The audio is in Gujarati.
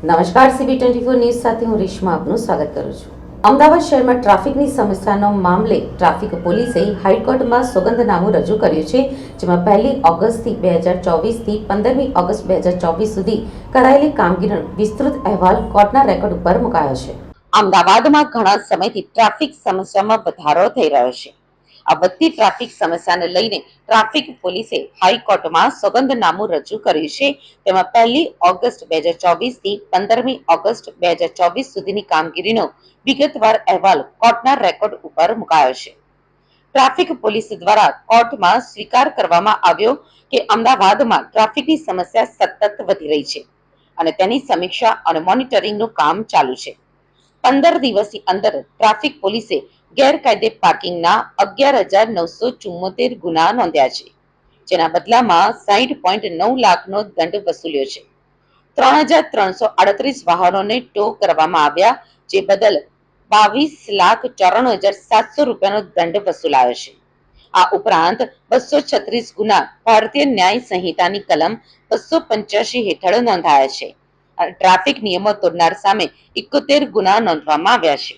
નમસ્કાર સીબી ટ્વેન્ટી ફોર ન્યૂઝ સાથે હું રેશમા આપનું સ્વાગત કરું છું. અમદાવાદ શહેરમાં ટ્રાફિકની સમસ્યાનો મામલે ટ્રાફિક પોલીસે હાઈકોર્ટમાં સોગંદનામું રજૂ કર્યું છે, જેમાં પહેલી ઓગસ્ટથી બે હજાર ચોવીસથી પંદરમી ઓગસ્ટ બે હજાર ચોવીસ સુધી કરાયેલી કામગીરીનો વિસ્તૃત અહેવાલ કોર્ટના રેકોર્ડ ઉપર મુકાયો છે. અમદાવાદમાં ઘણા સમયથી ટ્રાફિક સમસ્યામાં વધારો થઈ રહ્યો છે. આ વધતી ટ્રાફિક સમસ્યાને લઈને ટ્રાફિક પોલીસે હાઈકોર્ટમાં સોગંદનામું રજૂ કર્યું છે. તેમાં પહેલી ઓગસ્ટ બે હજાર ચોવીસથી પંદરમી ઓગસ્ટ બે હજાર ચોવીસ સુધીની કામગીરીનો વિગતવાર અહેવાલ કોર્ટના રેકોર્ડ ઉપર મુકાયો છે. ટ્રાફિક પોલીસ દ્વારા કોર્ટમાં સ્વીકાર કરવામાં આવ્યો કે અમદાવાદમાં ટ્રાફિકની સમસ્યા સતત વધી રહી છે અને તેની સમીક્ષા અને મોનિટરિંગનું કામ ચાલુ છે. પંદર દિવસની અંદર ટ્રાફિક પોલીસે ગેરકાયદે પાર્કિંગના અગિયાર હજાર નવસો ચુમ્મોતેર ગુના નોંધ્યા છે, જેના બદલામાં સાહીઠ પોઈન્ટ નવ લાખનો દંડ વસૂલ્યો છે. ત્રણ હજાર ત્રણસો આડત્રીસ વાહનોને ટો કરવામાં આવ્યા, જે બદલ બાવીસ લાખ ચોરાણું હજાર સાતસો રૂપિયાનો દંડ વસૂલાયો છે. આ ઉપરાંત બસો છત્રીસ ગુના ભારતીય ન્યાય સંહિતાની કલમ બસો પંચ્યાસી હેઠળ નોંધાયા છે. ટ્રાફિક નિયમો તોડનાર સામે એકોતેર ગુના નોંધવામાં આવ્યા છે.